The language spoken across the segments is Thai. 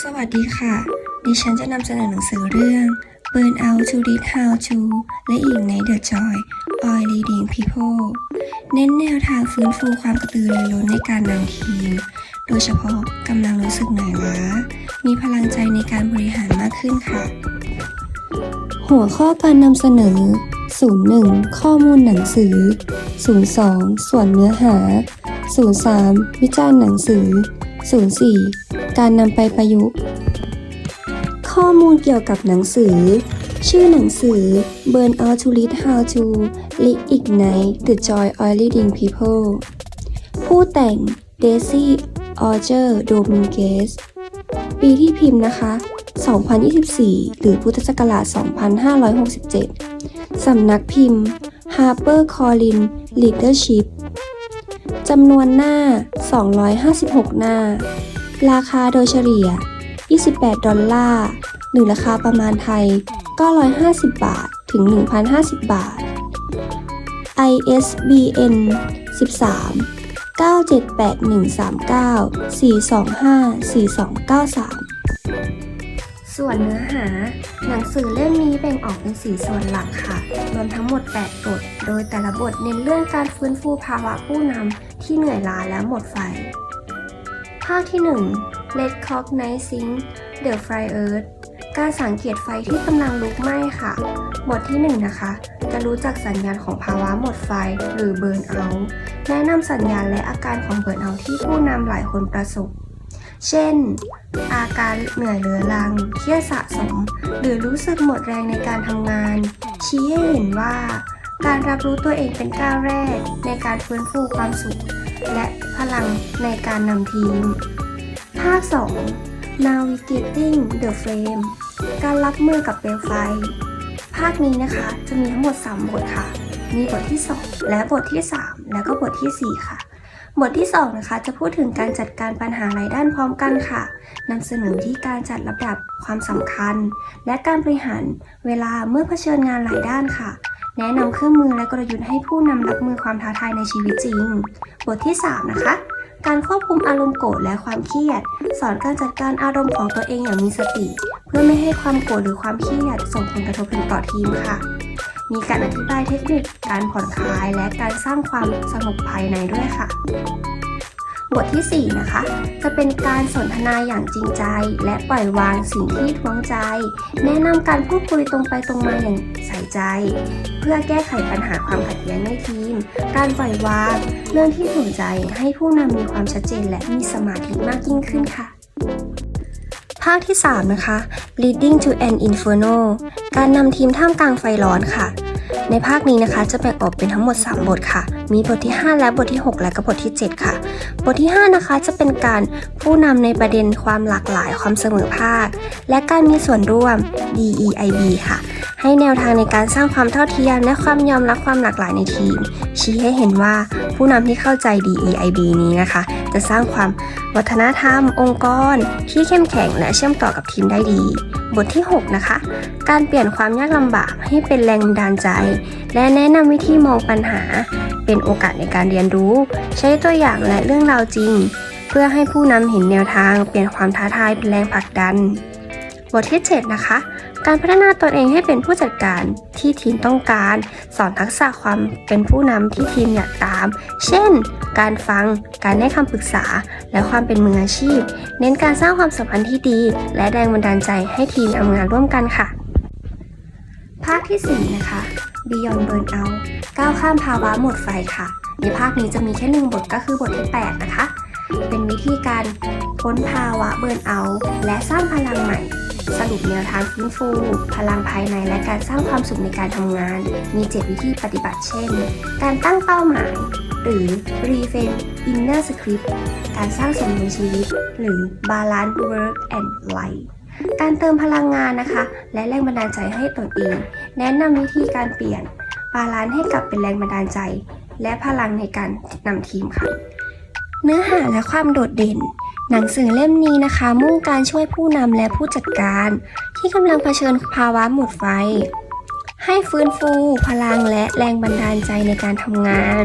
สวัสดีค่ะ ดิฉันจะนำเสนอหนังสือเรื่อง Burn Out to Lead How to และอีกใน The Joy of Leading People เน้นแนวทางฟื้นฟูความกระตือรือร้นในการนำทีม โดยเฉพาะกำลังรู้สึกเหนื่อยล้า มีพลังใจในการบริหารมากขึ้นค่ะ หัวข้อการนำเสนอ 01 ข้อมูลหนังสือ 02 ส่วนเนื้อหา 03 วิจารณ์หนังสือ 04 การนำไปประยุกต์ ข้อมูลเกี่ยวกับหนังสือ ชื่อหนังสือ Burn Out to Lead How to Reignite the Joy of Leading People ผู้แต่ง Daisy Orger Dominguez ปีที่พิมพ์นะคะ 2024 หรือพุทธศักราช 2567 สำนักพิมพ์ Harper Collins Leadership จำนวนหน้า 256 หน้า ราคาโดยเฉลี่ย 28 ดอลลาร์ หรือราคาประมาณไทย 950 บาท ถึง 1,050 บาท ISBN 13 978139 425 4293 ส่วนเนื้อหา หนังสือเล่มนี้แบ่งออกเป็น 4 ส่วนหลักค่ะ รวมทั้งหมด 8 บท โดยแต่ละบทเน้นเรื่องการฟื้นฟูภาวะผู้นำ ที่เหนื่อยล้าและหมดไฟ ภาคที่1 Let Cognizing the Fire Earth การสังเกตไฟที่กำลังลุกไหม้ค่ะ บทที่ 1 นะคะ จะรู้จักสัญญาณของภาวะหมดไฟหรือ Burn Out แนะนำสัญญาณและอาการของ Burn Out ที่ผู้นำหลายคนประสบ เช่น อาการเหนื่อยเรื้อรัง เครียดสะสม หรือรู้สึกหมดแรงในการทำงาน ชี้ให้เห็นว่า การรับรู้ตัวเองเป็นก้าวแรก ในการฟื้นฟูความสุข และพลังในการนำทีม ภาค 2 Navigating the Flame การรับมือกับเปลวไฟ ภาคนี้นะคะจะมีทั้งหมด 3 บทค่ะ มีบทที่ 2 และบทที่ 3 แล้วก็บททีสี่4 ค่ะ บทที่ 2 นะคะ จะพูดถึงการจัดการปัญหาหลายด้านพร้อมกันค่ะนำเสนอวิธีการจัดลำดับความสำคัญ และการบริหารเวลาเมื่อเผชิญงานหลายด้านค่ะ แนะนำเครื่องมือและกลยุทธ์ให้ผู้นำรับมือความท้าทายในชีวิตจริง บทที่ 3 นะคะ การควบคุมอารมณ์โกรธและความเครียด สอนการจัดการอารมณ์ของตัวเองอย่างมีสติ เพื่อไม่ให้ความโกรธหรือความเครียดส่งผลกระทบถึงต่อทีมค่ะ มีการอธิบายเทคนิค การผ่อนคลาย และการสร้างความสงบภายในด้วยค่ะ บทที่ 4 นะคะ จะเป็นการสนทนาอย่างจริงใจ และปล่อยวางสิ่งที่ท้วงใจ แนะนำการพูดคุยตรงไปตรงมาอย่างใส่ใจ เพื่อแก้ไขปัญหาความขัดแย้งในทีม การปล่อยวาง เรื่องที่ถูกใจให้ผู้นำมีความชัดเจนและมีสมาธิมากยิ่งขึ้นค่ะภาคที่ 3 นะคะ leading to an inferno การนำทีมท่ามกลางไฟร้อนค่ะ ในภาคนี้นะคะจะแบ่งออกเป็นทั้งหมด 3 บทค่ะมีบทที่ 5 และบทที่ 6 และก็บทที่ 7 ค่ะ บทที่ 5 นะคะจะเป็นการผู้นำในประเด็นความหลากหลายความเสมอภาค และการมีส่วนร่วม DEIB ค่ะ ให้แนวทางในการสร้างความเท่าเทียม และความยอมรับความหลากหลายในทีม ชี้ให้เห็นว่าผู้นำที่เข้าใจ DEIB นี้นะคะ จะสร้างความวัฒนธรรม องค์กร ที่เข้มแข็งและเชื่อมต่อกับทีมได้ดี บทที่ 6 นะคะ การเปลี่ยนความยากลำบากให้เป็นแรงบันดาลใจ และแนะนำวิธีมองปัญหา เป็นโอกาสในการเรียนรู้ ใช้ตัวอย่างและเรื่องราวจริง เพื่อให้ผู้นำเห็นแนวทาง เปลี่ยนความท้าทายเป็นแรงผลักดัน บทที่ 7 นะคะ การพัฒนาตนเองให้เป็นผู้จัดการที่ทีมต้องการ สอนทักษะความเป็นผู้นำที่ทีมอยากตาม เช่น การฟัง การให้คำปรึกษา และความเป็นมืออาชีพ เน้นการสร้างความสัมพันธ์ที่ดี และแรงบันดาลใจให้ทีมทำงานร่วมกันค่ะ ภาคที่ 4 นะคะ Beyond Burnout ก้าวข้ามภาวะหมดไฟค่ะ ในภาคนี้จะมีแค่หนึ่งบทก็คือบทที่ 8 นะคะ เป็นวิธีการพ้นภาวะเบิร์นเอาท์และสร้างพลังใหม่ สรุปแนวทางฟื้นฟู พลังภายในและการสร้างความสุขในการทำงาน มี 7 วิธีปฏิบัติเช่น การตั้งเป้าหมาย หรือ Reframe Inner Script การสร้างสมดุลชีวิต หรือ Balance Work and Life การเติมพลังงานนะคะ และแรงบันดาลใจให้ตนเอง แนะนำวิธีการเปลี่ยนบาลานซ์ให้กลับเป็นแรงบันดาลใจ และพลังในการนำทีมค่ะ เนื้อหาและความโดดเด่น หนังสือเล่มนี้นะคะ มุ่งการช่วยผู้นำและผู้จัดการ ที่กำลังเผชิญภาวะหมดไฟ ให้ฟื้นฟูพลังและแรงบันดาลใจในการทำงาน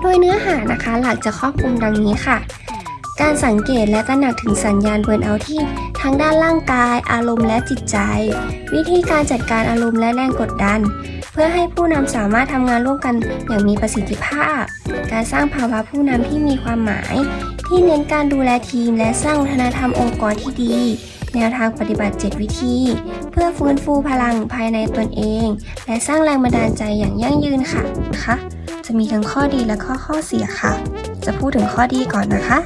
โดยเนื้อหานะคะหลักจะครอบคลุมดังนี้ค่ะการสังเกตและตระหนักถึงสัญญาณเบิร์นเอาท์ ทั้งด้านร่างกาย อารมณ์และจิตใจ วิธีการจัดการอารมณ์และแรงกดดัน เพื่อให้ผู้นำสามารถทำงานร่วมกันอย่างมีประสิทธิภาพ การสร้างภาวะผู้นำที่มีความหมาย ที่เน้นการดูแลทีม และสร้างวัฒนธรรมองค์กรที่ดี แนวทางปฏิบัติ 7 วิธี เพื่อฟื้นฟูพลังภายในตนเอง และสร้างแรงบันดาลใจอย่างยั่งยืนค่ะนะคะจะมีทั้งข้อดีและข้อข้อเสียค่ะ จะพูดถึงข้อดีก่อนนะคะ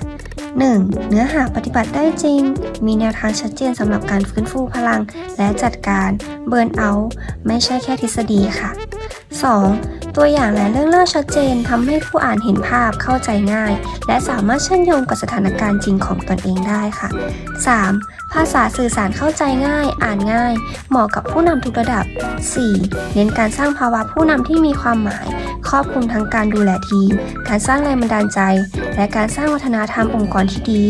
1. เนื้อหาปฏิบัติได้จริง มีแนวทางชัดเจนสำหรับการฟื้นฟูพลัง และจัดการเบิร์นเอา ไม่ใช่แค่ทฤษฎีค่ะ 2. ตัวอย่างและเรื่องเล่าชัดเจนทำให้ผู้อ่านเห็นภาพเข้าใจง่าย และสามารถเชื่อมโยงกับสถานการณ์จริงของตนเองได้ค่ะ 3. ภาษาสื่อสารเข้าใจง่าย อ่านง่าย เหมาะกับผู้นำทุกระดับ 4. เน้นการสร้างภาวะผู้นำที่มีความหมาย ครอบคลุมทั้งการดูแลทีม การสร้างแรงบันดาลใจ และการสร้างวัฒนธรรมองค์กรที่ดี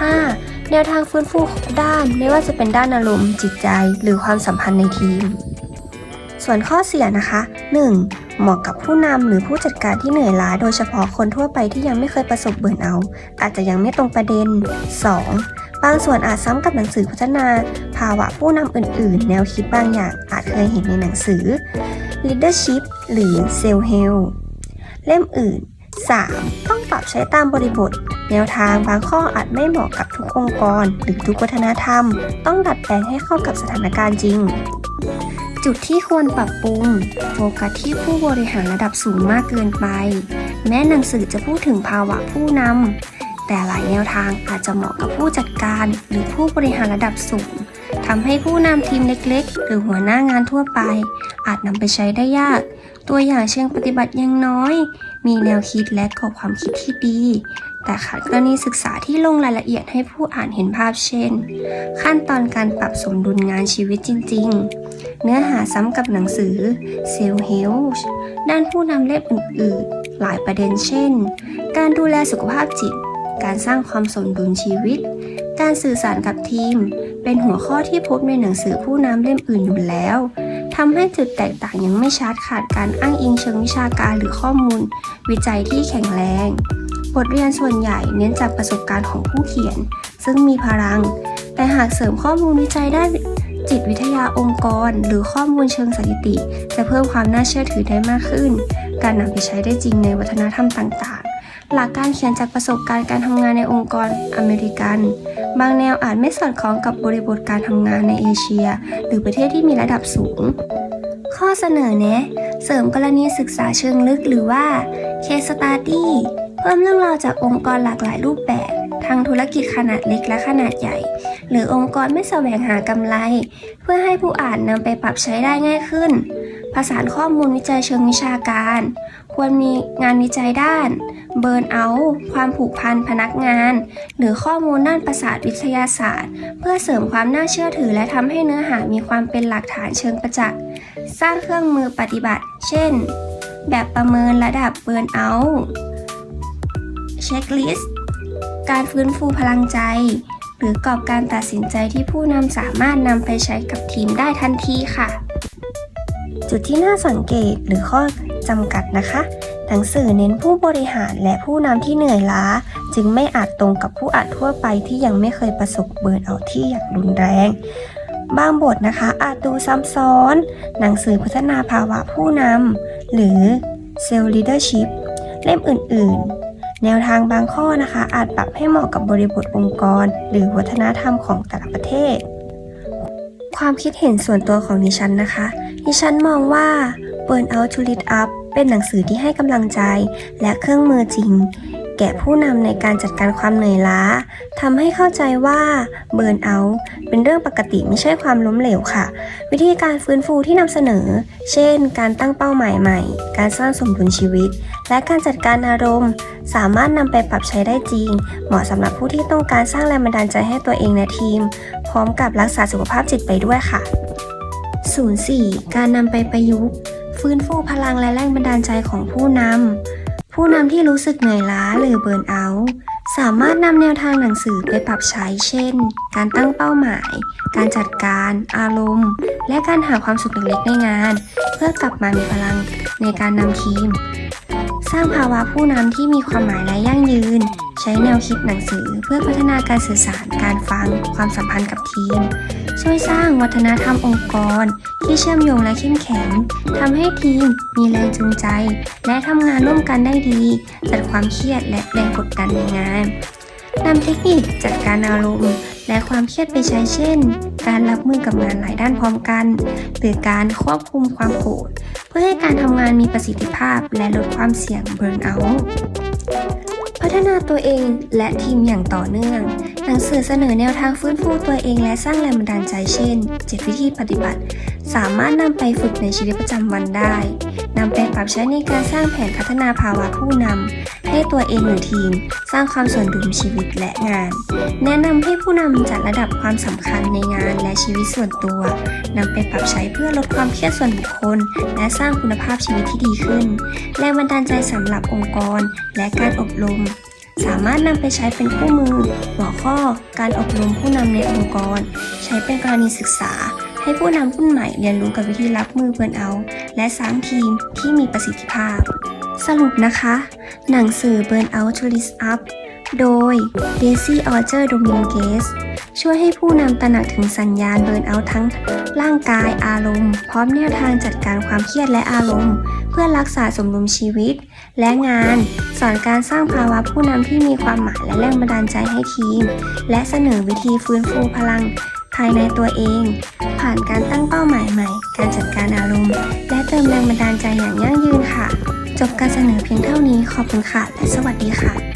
5. แนวทางฟื้นฟูด้านไม่ว่าจะเป็นด้านอารมณ์จิตใจ หรือความสัมพันธ์ในทีม ส่วนข้อเสียนะคะ 1. เหมาะกับผู้นำหรือผู้จัดการที่เหนื่อยล้าโดยเฉพาะคนทั่วไปที่ยังไม่เคยประสบเบิร์นเอาอาจจะยังไม่ตรงประเด็น 2. บางส่วนอาจซ้ำกับหนังสือพัฒนา ภาวะผู้นำอื่น ๆ แนวคิดบางอย่างอาจเคยเห็นในหนังสือ leadership หรือ self help เล่มอื่น 3. ต้องปรับใช้ตามบริบท แนวทางบางข้ออาจไม่เหมาะกับทุกองค์กร หรือทุกวัฒนธรรม ต้องดัดแปลงให้เข้ากับสถานการณ์จริง จุดที่ควรปรับปรุง โฟกัสที่ผู้บริหารระดับสูงมากเกินไป แม้หนังสือจะพูดถึงภาวะผู้นำแต่หลายแนวทางอาจจะเหมาะกับผู้จัดการ หรือผู้บริหารระดับสูงทำให้ผู้นำทีมเล็กๆ หรือหัวหน้างานทั่วไป อาจนำไปใช้ได้ยาก ตัวอย่างเชิงปฏิบัติยังน้อย มีแนวคิดและกรอบความคิดที่ดี แต่ขาดกรณีศึกษาที่ลงรายละเอียดให้ผู้อ่านเห็นภาพเช่น ขั้นตอนการปรับสมดุลงานชีวิตจริง ๆ เนื้อหาซ้ำกับหนังสือ s e l f Help ด้านผู้นำเล่มอื่น ๆ หลายประเด็นเช่น การดูแลสุขภาพจิต การสร้างความสมดุลชีวิต การสื่อสารกับทีม เป็นหัวข้อที่พบในหนังสือผู้นำเล่มอื่นอยู่แล้วทำให้จุดแตกต่างยังไม่ชัดขาดการอ้างอิงเชิงวิชาการหรือข้อมูล วิจัยที่แข็งแรง บทเรียนส่วนใหญ่เน้นจากประสบการณ์ของผู้เขียน ซึ่งมีพลัง แต่หากเสริมข้อมูลวิจัยด้านจิตวิทยาองค์กร หรือข้อมูลเชิงสถิติ จะเพิ่มความน่าเชื่อถือได้มากขึ้น การนำไปใช้ได้จริงในวัฒนธรรมต่างๆ หลักการเขียนจากประสบการณ์การทำงานในองค์กรอเมริกัน บางแนวอาจไม่สอดคล้องกับบริบทการทำงานในเอเชีย หรือประเทศที่มีระดับสูง ข้อเสนอแนะ เสริมกรณีศึกษาเชิงลึกหรือว่า case study เพิ่มเรื่องราวจากองค์กรหลากหลายรูปแบบ ทั้งธุรกิจขนาดเล็กและขนาดใหญ่ หรือองค์กรไม่แสวงหากำไร เพื่อให้ผู้อ่านนำไปปรับใช้ได้ง่ายขึ้นผสานข้อมูลวิจัยเชิงวิชาการ ควรมีงานวิจัยด้านเบิร์นเอาท์ความผูกพันพนักงาน หรือข้อมูลด้านประสาทวิทยาศาสตร์ เพื่อเสริมความน่าเชื่อถือและทำให้เนื้อหามีความเป็นหลักฐานเชิงประจักษ์ สร้างเครื่องมือปฏิบัติ เช่น แบบประเมินระดับเบิร์นเอาท์ เช็คลิสต์การฟื้นฟูพลังใจ หรือกรอบการตัดสินใจที่ผู้นำสามารถนำไปใช้กับทีมได้ทันทีค่ะ จุดที่น่าสังเกตหรือข้อจำกัดนะคะ หนังสือเน้นผู้บริหารและผู้นำที่เหนื่อยล้า จึงไม่อาจตรงกับผู้อ่านทั่วไปที่ยังไม่เคยประสบเบิร์นเอาที่อย่างรุนแรง บางบทนะคะอาจดูซ้ำซ้อน หนังสือพัฒนาภาวะผู้นำหรือ Self Leadership เล่มอื่น ๆ แนวทางบางข้อนะคะ อาจปรับให้เหมาะกับบริบทองค์กร หรือวัฒนธรรมของแต่ละประเทศ ความคิดเห็นส่วนตัวของดิฉันนะคะ ดิฉันมองว่า Burn Out to Lead Up เป็นหนังสือที่ให้กำลังใจและเครื่องมือจริง แก่ผู้นำในการจัดการความเหนื่อยล้าทำให้เข้าใจว่า Burn Out เป็นเรื่องปกติไม่ใช่ความล้มเหลวค่ะ วิธีการฟื้นฟูที่นำเสนอ เช่น การตั้งเป้าหมายใหม่ การสร้างสมดุลชีวิต และการจัดการอารมณ์ สามารถนำไปปรับใช้ได้จริง เหมาะสำหรับผู้ที่ต้องการสร้างแรงบันดาลใจให้ตัวเองและทีม พร้อมกับรักษาสุขภาพจิตไปด้วยค่ะ 04. การนำไปประยุกต์ ฟื้นฟูพลังและแรงบันดาลใจของผู้นำ ผู้นำที่รู้สึกเหนื่อยล้าหรือเบิร์นเอาท์สามารถนำแนวทางหนังสือไปปรับใช้ เช่น การตั้งเป้าหมาย การจัดการ อารมณ์ และการหาความสุขเล็กๆในงาน เพื่อกลับมามีพลังในการนำทีม สร้างภาวะผู้นำที่มีความหมายและยั่งยืน ใช้แนวคิดหนังสือเพื่อพัฒนาการสื่อสารการฟัง ความสัมพันธ์กับทีม ช่วยสร้างวัฒนธรรมองค์กร ที่เชื่อมโยงและเข้มแข็งทำให้ทีมมีแรงจูงใจ และทำงานร่วมกันได้ดี จัดความเครียดและแรงกดดันในงานนำเทคนิคจัดการอารมณ์ และความเครียดไปใช้เช่น การรับมือกับงานหลายด้านพร้อมกัน หรือการควบคุมความโกรธเพื่อให้การทำงานมีประสิทธิภาพและลดความเสี่ยงเบิร์นเอาท์ พัฒนาตัวเองและทีมอย่างต่อเนื่อง หนังสือเสนอแนวทางฟื้นฟูตัวเองและสร้างแรงบันดาลใจเช่น 7 วิธีปฏิบัติ สามารถนำไปฝึกในชีวิตประจำวันได้ นำไปปรับใช้ในการสร้างแผนพัฒนาภาวะผู้นำให้ตัวเองหรือทีม สร้างความสมดุลชีวิตและงาน แนะนำให้ผู้นำจัดระดับความสำคัญในงานและชีวิตส่วนตัวนำไปปรับใช้เพื่อลดความเครียดส่วนบุคคล และสร้างคุณภาพชีวิตที่ดีขึ้น แรงบันดาลใจสำหรับองค์กร และการอบรมสามารถนำไปใช้เป็นคู่มือ หัวข้อ การอบรมผู้นำในองค์กร ใช้เป็นกรณีศึกษา ให้ผู้นำรุ่นใหม่เรียนรู้กับวิธีรับมือเบิร์นเอาท์และสร้างทีมที่มีประสิทธิภาพ สรุปนะคะ หนังสือ Burn Out to List Up โดย Daisy Archer Dominguez ช่วยให้ผู้นำตระหนักถึงสัญญาณเบิร์นเอาท์ทั้งร่างกายอารมณ์ พร้อมแนวทางจัดการความเครียดและอารมณ์ เพื่อรักษาสมดุลชีวิต และงาน สอนการสร้างภาวะผู้นำที่มีความหมายและแรงบันดาลใจให้ทีม และเสนอวิธีฟื้นฟูพลังายในตัวเอง ผ่านการตั้งเป้าหมายใหม่ การจัดการอารมณ์ และเติมแรงบันดาลใจอย่างยั่งยืนค่ะ จบการเสนอเพียงเท่านี้ขอบคุณค่ะ และสวัสดีค่ะ